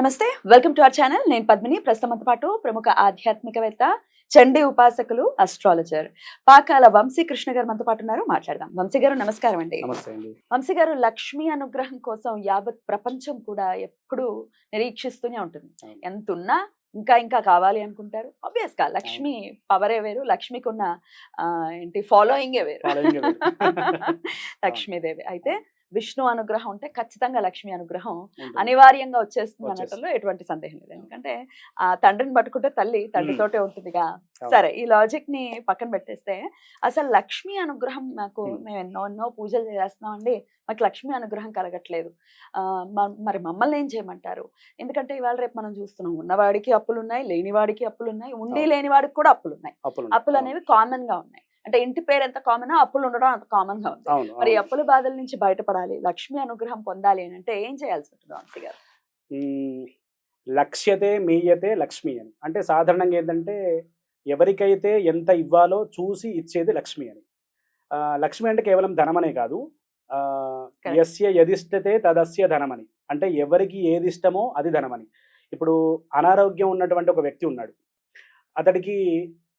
నమస్తే welcome to our channel నేను పద్మిని. ప్రస్తుతంతో పాటు ప్రముఖ ఆధ్యాత్మికవేత్త చండీ ఉపాసకులు అస్ట్రాలజర్ పాకాల వంశీ కృష్ణ గారు మనతో పాటు ఉన్నారు. మాట్లాడదాం. వంశీ గారు నమస్కారం అండి. వంశీ గారు లక్ష్మి అనుగ్రహం కోసం యావత్ ప్రపంచం కూడా ఎప్పుడూ నిరీక్షిస్తూనే ఉంటుంది. ఎంత ఉన్నా ఇంకా ఇంకా కావాలి అనుకుంటారు. ఆబ్వియస్గా లక్ష్మి పవరే వేరు. లక్ష్మికి ఉన్న ఆ, ఏంటి ఫాలోయింగే వేరు. లక్ష్మీదేవి. అయితే విష్ణు అనుగ్రహం ఉంటే ఖచ్చితంగా లక్ష్మి అనుగ్రహం. అనివార్యంగా వచ్చేస్తుంది. అనటంలో ఎటువంటి సందేహం లేదు ఎందుకంటే ఆ తండ్రిని పట్టుకుంటే తల్లి తండ్రితోటే ఉంటుందిగా. సరే ఈ లాజిక్ని పక్కన పెట్టేస్తే అసలు లక్ష్మి అనుగ్రహం నాకు. మేము ఎన్నో ఎన్నో పూజలు చేస్తున్నామండి మాకు లక్ష్మి అనుగ్రహం కలగట్లేదు మరి మమ్మల్ని ఏం చేయమంటారు ఎందుకంటే ఇవాళ రేపు మనం చూస్తున్నాం ఉన్నవాడికి అప్పులు ఉన్నాయి లేనివాడికి అప్పులు ఉన్నాయి ఉండి. లేనివాడికి కూడా అప్పులు ఉన్నాయి అప్పులు. అనేవి కామన్గా ఉన్నాయి అంటే ఇంటి పేరు ఎంత కామన్ అప్పులు ఉండడం అంత కామన్గా ఉంది. మరి. అప్పుల బాధల నుంచి బయటపడాలి. లక్ష్మి అనుగ్రహం పొందాలి అని అంటే ఏం చేయాల్సి ఉంటుంది వంశీ గారు. లక్ష్యతే మీయతే లక్ష్మి అని. అంటే సాధారణంగా ఏంటంటే ఎవరికైతే ఎంత ఇవ్వాలో చూసి ఇచ్చేది లక్ష్మి అని. లక్ష్మి అంటే కేవలం ధనమనే కాదు. యస్య యదిష్టతే తదస్య ధనమని. అంటే ఎవరికి ఏది ఇష్టమో అది ధనమని. ఇప్పుడు అనారోగ్యం ఉన్నటువంటి ఒక వ్యక్తి ఉన్నాడు. అతడికి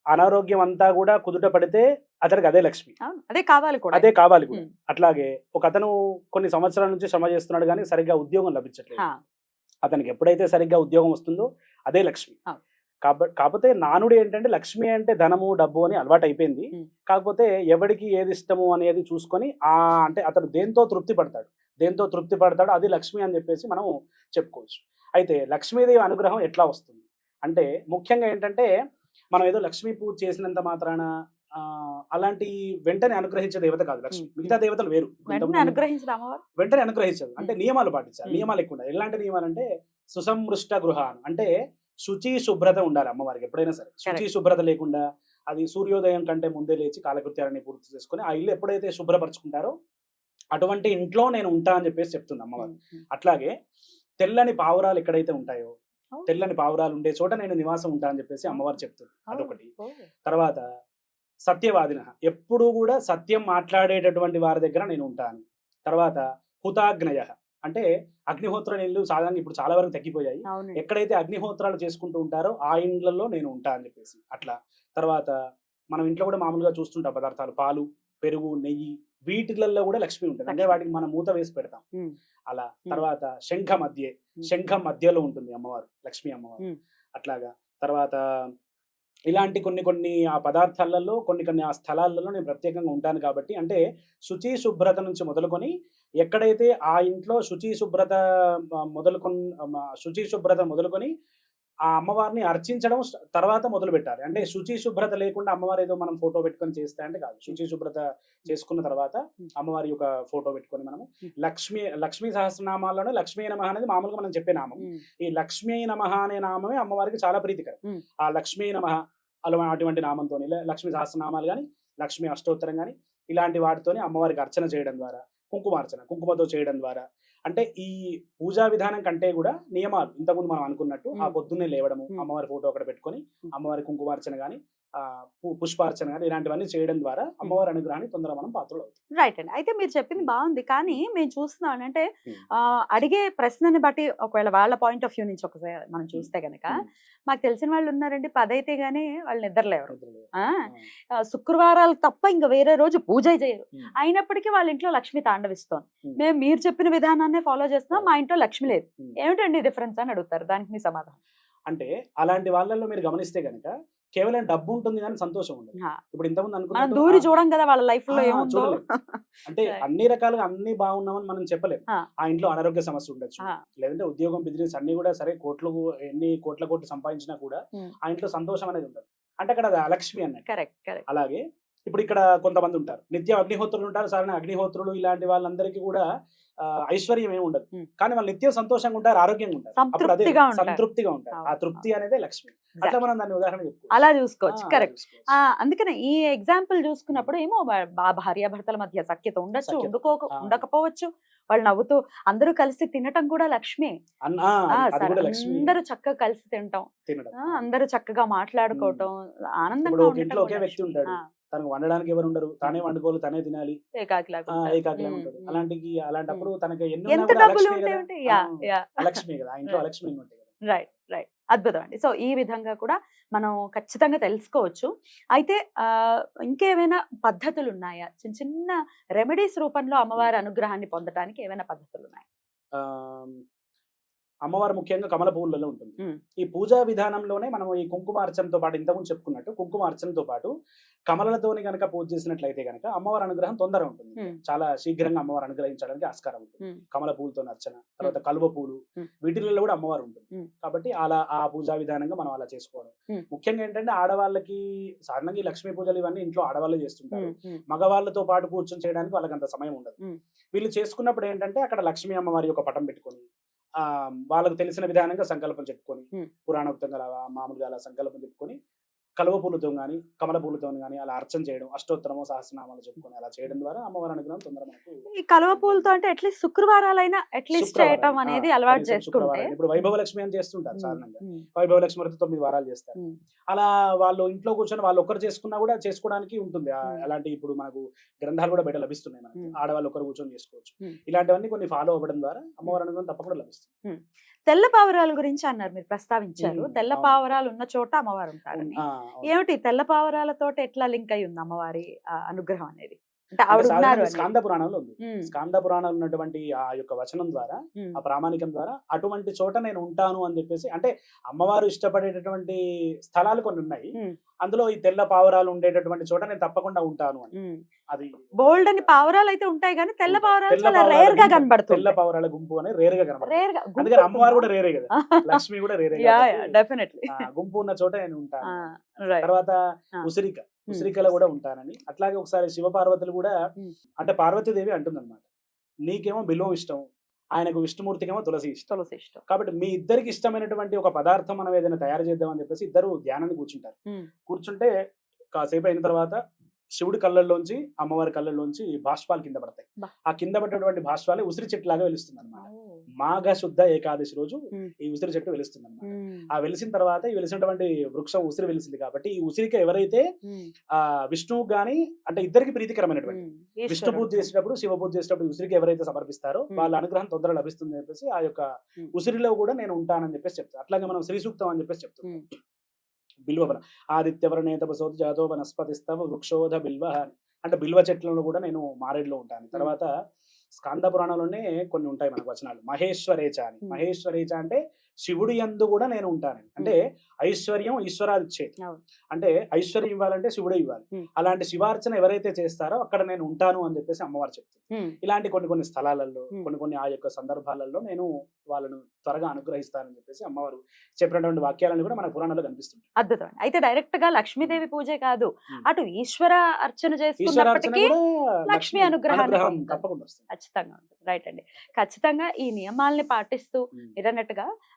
అనారోగ్యం అంతా కూడా కుదుట పడితే అతడికి అదే లక్ష్మి. అదే కావాలి కూడా. అదే కావాలి కూడా. అట్లాగే ఒక అతను కొన్ని సంవత్సరాల నుంచి శ్రమ చేస్తున్నాడు కానీ సరిగ్గా ఉద్యోగం లభించట్లేదు. అతనికి ఎప్పుడైతే సరిగ్గా ఉద్యోగం వస్తుందో అదే లక్ష్మి. కాకపోతే నానుడు ఏంటంటే లక్ష్మి అంటే ధనము డబ్బు అని అలవాటు అయిపోయింది. కాకపోతే ఎవరికి ఏది ఇష్టము అనేది చూసుకొని ఆ అంటే అతడు దేంతో తృప్తి పడతాడు. దేంతో తృప్తి పడతాడో అది లక్ష్మి అని చెప్పేసి మనం చెప్పుకోవచ్చు. అయితే లక్ష్మీదేవి అనుగ్రహం ఎట్లా వస్తుంది? అంటే ముఖ్యంగా ఏంటంటే మనం ఏదో లక్ష్మీ పూజ చేసినంత మాత్రాన ఆ, అలాంటి వెంటనే అనుగ్రహించే దేవత కాదు లక్ష్మి. మిగతా దేవతలు వేరు వెంటనే అనుగ్రహించదు అంటే. నియమాలు పాటించాలి. నియమాలు ఎక్కువ ఉండాలి ఎలాంటి నియమాలు అంటే సుసంపృష్ట గృహాలు అంటే శుచి శుభ్రత ఉండాలి అమ్మవారికి ఎప్పుడైనా సరే శుచి. శుభ్రత లేకుండా అది సూర్యోదయం కంటే ముందే లేచి కాలకృత్యాలని పూర్తి చేసుకొని ఆ ఇల్లు ఎప్పుడైతే శుభ్రపరచుకుంటారో అటువంటి ఇంట్లో నేను ఉంటా అని చెప్పేసి చెప్తుంది అమ్మవారు. అట్లాగే తెల్లని పావురాలు ఎక్కడైతే ఉంటాయో. తెల్లని పావురాలు ఉండే చోట నేను నివాసం ఉంటా అని చెప్పేసి అమ్మవారు చెప్తుంది అదొకటి. తర్వాత సత్యవాదిన. ఎప్పుడూ కూడా సత్యం మాట్లాడేటటువంటి వారి దగ్గర నేను ఉంటాను తర్వాత హుతాగ్నయ. అంటే అగ్నిహోత్ర నీళ్ళు సాధారణంగా ఇప్పుడు చాలా వరకు తగ్గిపోయాయి. ఎక్కడైతే అగ్నిహోత్రాలు చేసుకుంటూ ఉంటారో ఆ ఇండ్లలో నేను ఉంటా అని చెప్పేసి అట్లా. తర్వాత మనం ఇంట్లో కూడా మామూలుగా చూస్తుంటాం పదార్థాలు. పాలు పెరుగు నెయ్యి వీటిలలో కూడా లక్ష్మి ఉంటుంది అంటే. వాటికి మనం మూత వేసి పెడతాం అలా. తర్వాత శంఖ మధ్య. శంఖ మధ్యలో ఉంటుంది అమ్మవారు లక్ష్మీ అమ్మవారు. అట్లాగా తర్వాత ఇలాంటి కొన్ని కొన్ని ఆ పదార్థాలలో కొన్ని కొన్ని ఆ స్థలాలలో నేను ప్రత్యేకంగా ఉంటాను కాబట్టి అంటే శుచి శుభ్రత నుంచి మొదలుకొని ఎక్కడైతే ఆ ఇంట్లో శుచి శుభ్రత మొదలుకొని శుచి శుభ్రత మొదలుకొని ఆ అమ్మవారిని అర్చించడం తర్వాత మొదలు పెట్టాలి అంటే శుచి శుభ్రత లేకుండా అమ్మవారు ఏదో మనం ఫోటో పెట్టుకొని చేస్తే అంటే కాదు. శుచి శుభ్రత చేసుకున్న తర్వాత అమ్మవారి యొక్క ఫోటో పెట్టుకొని మనము. లక్ష్మీ లక్ష్మీ సహస్రనామాల్లోనే లక్ష్మీ నమః అనేది మామూలుగా మనం చెప్పే నామం. ఈ లక్ష్మీ నమః అనే నామమే అమ్మవారికి చాలా ప్రీతికరం. ఆ లక్ష్మీ నమః అలా అటువంటి నామంతో లక్ష్మీ సహస్రనామాలు కానీ లక్ష్మీ అష్టోత్తరం కానీ ఇలాంటి వాటితోని అమ్మవారికి అర్చన చేయడం ద్వారా కుంకుమార్చన కుంకుమతో చేయడం ద్వారా అంటే ఈ పూజా విధానం కంటే కూడా నియమాలు. ఇంతకుముందు మనం అనుకున్నట్టు ఆ. పొద్దున్నే లేవడము మ్మ్. అమ్మవారి ఫోటో అక్కడ పెట్టుకొని మ్మ్. అమ్మవారి కుంకుమార్చన కానీ పుష్పార్చన కానీ ఇలాంటివన్నీ చేయడం ద్వారా అమ్మవారి అనుగ్రహాన్ని తొందరగా మనం పాత్రలు అవుతాం. రైట్ అండి. అయితే మీరు చెప్పింది బాగుంది. కానీ మేము చూస్తున్నాం అంటే అడిగే ప్రశ్నని బట్టి ఒకవేళ వాళ్ళ పాయింట్ ఆఫ్ వ్యూ నుంచి ఒకసారి మనం చూస్తే గనక ఉమ్. మాకు తెలిసిన వాళ్ళు ఉన్నారండి. పది అయితే గానీ వాళ్ళు నిద్రలేవరు శుక్రవారాలు తప్ప ఇంకా వేరే రోజు పూజ చేయరు. అయినప్పటికీ వాళ్ళ ఇంట్లో లక్ష్మి తాండవిస్తోంది. ఉమ్. మేము మీరు చెప్పిన విధానాన్నే ఫాలో చేస్తున్నాం మా ఇంట్లో లక్ష్మి లేదు. ఏమిటండి డిఫరెన్స్ అని అడుగుతారు? దానికి మీ సమాధానం. అంటే అలాంటి వాళ్ళల్లో మీరు గమనిస్తే కనుక కేవలం డబ్బు ఉంటుంది కానీ సంతోషం ఉండదు ఇప్పుడు ఇంతకుముందు మనం అనుకున్నట్టు దూరి చూడం కదా వాళ్ళ లైఫ్లో ఆ, ఏముందో చూడలేం. అంటే. అన్ని రకాలుగా అన్ని బాగున్నామని మనం చెప్పలేం ఆ. ఇంట్లో అనారోగ్య సమస్య ఉండొచ్చు. లేదంటే ఉద్యోగం బిజినెస్ అన్ని కూడా సరే కోట్లు ఎన్ని కోట్ల కోట్లు సంపాదించినా కూడా. ఆ ఇంట్లో సంతోషం అనేది ఉండదు అంటే అక్కడ అది అలక్ష్మి అన్నట్టు అలాగే ఇప్పుడు ఇక్కడ కొంతమంది ఉంటారు. నిత్యం అగ్నిహోత్రులు ఉంటారు. సరైన అగ్నిహోత్రులు ఇలాంటి వాళ్ళందరికీ కూడా ఐశ్వర్యం ఏమి ఉండదు. కానీ వాళ్ళు నిత్యం సంతోషంగా ఉంటారు ఆరోగ్యంగా ఉంటారు. అప్పుడు అదే సంతృప్తిగా ఉంటారు. ఆ తృప్తి అనేదే లక్ష్మి. అట్లా మనం దాన్ని ఉదాహరణ. అలా చూసుకోవచ్చు. కరెక్ట్ అందుకనే ఈ ఎగ్జాంపుల్ చూసుకున్నప్పుడు ఏమో భార్యాభర్తల మధ్య సఖ్యత ఉండొచ్చు. ఉండుకో. ఉండకపోవచ్చు. వాళ్ళు నవ్వుతూ అందరూ కలిసి తినటం కూడా లక్ష్మి. అందరూ చక్కగా కలిసి ఆ, అందరూ చక్కగా మాట్లాడుకోవటం ఆనందంగా. ఉంటాడు. తనకు వండడానికి ఎవరు ఉండరు. తానే వండుకోవాలి తనే తినాలి. ఏకాకిలా ఉంటాడు. అలాంటి అలాంటప్పుడు తనకి ఎన్ని ఉంటాయి కదా. ఇంట్లో ఉంటాయి కదా. రైట్ రైట్ అద్భుతం అండి సో ఈ విధంగా కూడా మనం ఖచ్చితంగా తెలుసుకోవచ్చు. అయితే ఆ, ఇంకేమైనా పద్ధతులు ఉన్నాయా చిన్న చిన్న రెమెడీస్ రూపంలో అమ్మవారి అనుగ్రహాన్ని పొందడానికి ఏమైనా పద్ధతులు ఉన్నాయా అమ్మవారు ముఖ్యంగా కమల పువ్వులలో ఉంటుంది. ఈ పూజా విధానంలోనే మనం ఈ కుంకుమార్చనతో పాటు ఇంతకుముందు చెప్పుకున్నట్టు కుంకుమార్చనతో పాటు కమలతోని కనుక పూజ చేసినట్లయితే కనుక అమ్మవారి అనుగ్రహం తొందర ఉంటుంది. చాలా శీఘ్రంగా అమ్మవారు అనుగ్రహించడానికి ఆస్కారం ఉంటుంది. కమల పూలతో అర్చన తర్వాత కలువ పూలు. వీటిలలో కూడా అమ్మవారు ఉంటుంది. కాబట్టి అలా ఆ పూజా విధానంగా మనం అలా చేసుకోవడం. ముఖ్యంగా ఏంటంటే ఆడవాళ్ళకి సాధారణంగా ఈ లక్ష్మీ పూజలు ఇవన్నీ ఇంట్లో ఆడవాళ్ళే చేస్తుంటారు మగవాళ్ళతో పాటు కూర్చొని చేయడానికి వాళ్ళకి అంత సమయం ఉండదు. వీళ్ళు చేసుకున్నప్పుడు ఏంటంటే అక్కడ లక్ష్మీ అమ్మవారి యొక్క పటం పెట్టుకొని వాళ్ళకు తెలిసిన విధానంగా సంకల్పం చెప్పుకొని. పురాణోక్తంగా మామూలుగా అలా సంకల్పం చెప్పుకొని కలువ పూలతో కానీ కమల పూలతో కానీ అలా అర్చన చేయడం అష్టోత్తరమో సహస్రనామాలు చెప్పుకొని అలా చేయడం ద్వారా అమ్మవారి అనుగ్రహం తొందర మనకు ఈ కలువ పూలతో అంటే అట్లీస్ట్ శుక్రవారాలైనా అట్లీస్ట్ చేయటం అనేది అలవాటు చేసుకుంటే. ఇప్పుడు వైభవ లక్ష్మి అని చేస్తుంటారు సాధారణంగా. వైభవ లక్ష్మి వ్రతం తొమ్మిది వారాలు చేస్తారు. అలా వాళ్ళు ఇంట్లో కూర్చొని వాళ్ళు ఒక్కరు చేసుకున్నా కూడా చేసుకోవడానికి ఉంటుంది. అలాంటి ఇప్పుడు మనకు గ్రంథాలు కూడా బయట లభిస్తున్నాయి మనకి. ఆడవాళ్ళు ఒకరు కూర్చొని చేసుకోవచ్చు. ఇలాంటివన్నీ కొన్ని ఫాలో అవ్వడం ద్వారా అమ్మవారి అనుగ్రహం తప్పకుండా లభిస్తుంది. తెల్ల పావురాల గురించి అన్నారు మీరు ప్రస్తావించారు. తెల్ల. పావురాలు ఉన్న చోట అమ్మవారు ఉంటారని. ఏమిటి తెల్ల పావురాలతో ఎట్లా లింక్ అయి ఉంది అమ్మవారి ఆ, అనుగ్రహం అనేది? అని. స్కాంద పురాణంలో ఉంది. స్కాంద పురాణంలో ఉన్నటువంటి ఆ యొక్క వచనం ద్వారా ఆ ప్రామాణికం ద్వారా అటువంటి చోట నేను ఉంటాను అని చెప్పేసి అంటే అమ్మవారు ఇష్టపడేటటువంటి స్థలాలు కొన్ని ఉన్నాయి. అందులో ఈ తెల్ల పావురాలు ఉండేటటువంటి చోట నేను తప్పకుండా ఉంటాను అని. అది బోల్డ్ అని పావురాలు అయితే ఉంటాయి కానీ తెల్ల. పావురాలు రేర్గా కనబడుతుంది. తెల్ల పావురాల గుంపు అనేది రేర్గా కనబడుతుంది అందుకని అమ్మవారు కూడా రేరే కదా. లక్ష్మి కూడా రేరే డెఫినెట్లీ గుంపు ఉన్న చోట నేను ఉంటాను. తర్వాత. ఉసిరిక. ఉసిరికలో కూడా ఉంటానని. అట్లాగే ఒకసారి శివ పార్వతులు కూడా. అంటే పార్వతీదేవి అంటుందన్నమాట. నీకేమో బిల్వం ఇష్టం. ఆయనకు విష్ణుమూర్తికేమో తులసి ఇష్టం. తులసి ఇష్టం. కాబట్టి మీ ఇద్దరికి ఇష్టమైనటువంటి ఒక పదార్థం మనం ఏదైనా తయారు చేద్దామని చెప్పేసి ఇద్దరు ధ్యానాన్ని కూర్చుంటారు. కూర్చుంటే కాసేపు అయిన తర్వాత శివుడి కళ్ళల్లోంచి అమ్మవారి కళ్ళల్లోంచి భాష్పాలు కింద పడతాయి. ఆ కింద పడ్డటువంటి భాష్పాలే ఉసిరి చెట్టులాగా వెలుస్తుంది అనమాట మాఘ శుద్ధ ఏకాదశి రోజు ఈ ఉసిరి చెట్టు వెలుస్తుంది అనమాట ఆ వెలిసిన తర్వాత ఈ వెలిసినటువంటి వృక్షం ఉసిరి వెలిసింది కాబట్టి ఈ ఉసిరిక ఎవరైతే ఆ విష్ణువు గాని అంటే ఇద్దరికి ప్రీతికరమైనటువంటి. విష్ణు పూజ. చేసేటప్పుడు శివ పూజ చేసేటప్పుడు ఈ ఉసిరికి ఎవరైతే సమర్పిస్తారో. వాళ్ళ అనుగ్రహం తొందరగా లభిస్తుంది అని చెప్పేసి ఆ యొక్క. ఉసిరిలో కూడా నేను ఉంటానని చెప్పేసి చెప్తాను అట్లాగే మనం శ్రీ సూక్తం అని చెప్పేసి చెప్తాం ఉమ్, బిల్వవన ఆదిత్యవరణేత బసోత్ జాతో వనస్పతిస్తవ వృక్షోధ బిల్వ. అంటే బిల్వ చెట్లలో కూడా నేను మారేడులో ఉంటాను తర్వాత స్కాంద పురాణంలోనే కొన్ని ఉంటాయి మనకు వచనాలు మహేశ్వరేచ అని. మహేశ్వరేచ అంటే శివుడి యందు కూడా నేను ఉంటానని అంటే ఐశ్వర్యం ఈశ్వరాది ఇచ్చేది. అంటే ఐశ్వర్యం ఇవ్వాలంటే శివుడే ఇవ్వాలి. అలాంటి శివార్చన ఎవరైతే చేస్తారో అక్కడ నేను ఉంటాను అని చెప్పేసి అమ్మవారు చెప్తుంది ఇలాంటి కొన్ని కొన్ని స్థలాలలో. కొన్ని కొన్ని ఆ యొక్క సందర్భాలలో నేను వాళ్ళను త్వరగా అనుగ్రహిస్తానని చెప్పేసి అమ్మవారు చెప్పినటువంటి వాక్యాలను కూడా మన పురాణంలో కనిపిస్తుంది అద్భుతం. అయితే డైరెక్ట్గా లక్ష్మీదేవి పూజే కాదు. అటు ఈశ్వర అర్చన చేసుకున్నప్పటికీ లక్ష్మి అనుగ్రహం. తప్పకుండా వస్తుంది ఖచ్చితంగా ఉంటుంది రైట్ అండి ఖచ్చితంగా ఈ నియమాల్ని పాటిస్తూ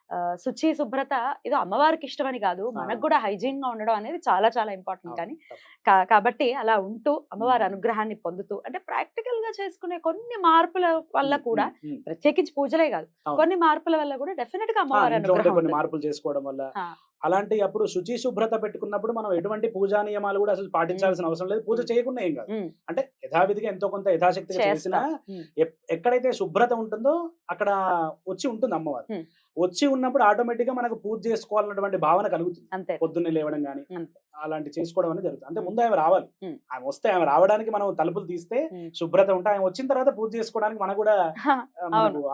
ఆ, శుచి శుభ్రత ఏదో అమ్మవారికి ఇష్టమని కాదు మనకు. కూడా హైజీన్గా ఉండడం అనేది చాలా చాలా ఇంపార్టెంట్ కానీ కాబట్టి అలా ఉంటూ అమ్మవారి. అనుగ్రహాన్ని పొందుతూ అంటే ప్రాక్టికల్గా చేసుకునే కొన్ని మార్పుల వల్ల కూడా. ప్రత్యేకించి పూజలే కాదు. కొన్ని మార్పుల వల్ల కూడా డెఫినెట్గా కొన్ని. మార్పులు చేసుకోవడం వల్ల. అలాంటి అప్పుడు శుచి శుభ్రత పెట్టుకున్నప్పుడు మనం ఎటువంటి పూజా నియమాలు కూడా అసలు పాటించాల్సిన అవసరం లేదు పూజ. చేయకుండా ఏం కాదు అంటే యథావిధిగా ఎంతో కొంత యథాశక్తిగా. చేసినా ఎక్కడైతే శుభ్రత ఉంటుందో అక్కడ వచ్చి ఉంటుంది అమ్మవారు. వచ్చి ఉన్నప్పుడు ఆటోమేటిక్గా మనకు పూజ చేసుకోవాలన్నటువంటి భావన కలుగుతుంది పొద్దున్నే లేవడం కానీ. అలాంటి చేసుకోవడం అనేది జరుగుతుంది అంటే ముందు ఆమె రావాలి. ఆమె వస్తే ఆమె రావడానికి మనం తలుపులు తీస్తే. శుభ్రత ఉంటే ఆమె వచ్చిన తర్వాత పూజ చేసుకోవడానికి మనకు కూడా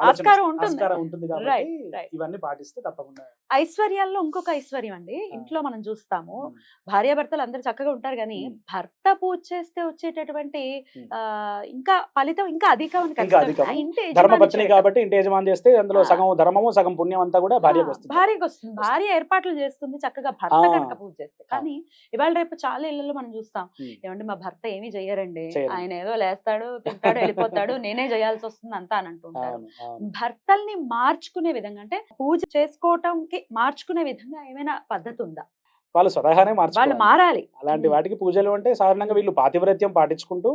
ఆస్కారం ఉంటుంది. ఆస్కారం ఉంటుంది Right, కాబట్టి. ఇవన్నీ పాటిస్తే తప్పకుండా ఐశ్వర్యాల్లో ఇంకొక ఐశ్వర్యం అండి ఇంట్లో మనం చూస్తాము. భార్యాభర్తలు అందరూ చక్కగా ఉంటారు కానీ. భర్త పూజ చేస్తే వచ్చేటటువంటి ఇంకా ఫలితం ఇంకా అధికం ధర్మపత్ని. కాబట్టి ఇంటి యజమాని చేస్తే అందులో. సగం ధర్మము సగం పుణ్యం అంతా కూడా భార్యకు వస్తుంది భార్యకు వస్తుంది భార్య ఏర్పాట్లు చేస్తుంది చక్కగా భర్త. కనుక పూజ చేస్తే కానీ ఇవాళ రేపు చాలా ఇళ్ళలో మనం చూస్తాం. ఏమంటే మా భర్త ఏమీ చెయ్యరండి. ఆయన ఏదో లేస్తాడు తింటాడు వెళ్ళిపోతాడు నేనే చేయాల్సి వస్తుంది అంతా అని అంటుంటారు. భర్తల్ని మార్చుకునే విధంగా అంటే పూజ చేసుకోవటంకి మార్చుకునే విధంగా ఏమైనా పద్ధతి ఉందా వాళ్ళు స్వతహానే మార్చుకోవాలి మారాలి అలాంటి. వాటికి పూజలు అంటే సాధారణంగా వీళ్ళు పాతివ్రత్యం పాటించుకుంటూ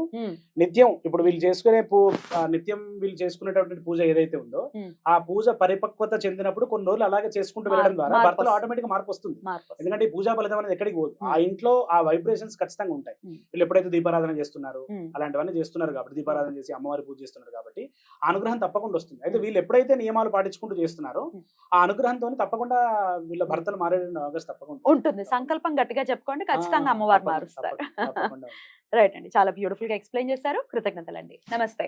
నిత్యం ఇప్పుడు వీళ్ళు చేసుకునే నిత్యం వీళ్ళు చేసుకునేటటువంటి పూజ ఏదైతే ఉందో. ఆ పూజ పరిపక్వత చెందినప్పుడు కొన్ని రోజులు అలాగే చేసుకుంటూ వెళ్ళడం ద్వారా భర్తలో. ఆటోమేటిక్ మార్పు వస్తుంది. ఎందుకంటే ఈ పూజా ఫలితం అనేది ఎక్కడికి పోదు. ఆ ఇంట్లో ఆ వైబ్రేషన్స్ ఖచ్చితంగా ఉంటాయి. వీళ్ళు ఎప్పుడైతే దీపారాధన చేస్తున్నారు అలాంటివన్నీ చేస్తున్నారు కాబట్టి దీపారాధన చేసి అమ్మవారి పూజ చేస్తున్నారు కాబట్టి ఆ అనుగ్రహం తప్పకుండా వస్తుంది అయితే వీళ్ళు ఎప్పుడైతే నియమాలు పాటించుకుంటూ చేస్తున్నారో. ఆ అనుగ్రహంతో తప్పకుండా వీళ్ళ భర్తలు మారే అవకాశం తప్పకుండా ఉంటుంది సంకల్పం గట్టిగా చెప్పుకోండి ఖచ్చితంగా అమ్మవారు మారుస్తారు. రైట్ అండి. చాలా బ్యూటిఫుల్గా ఎక్స్ప్లెయిన్ చేశారు. కృతజ్ఞతలండి. నమస్తే.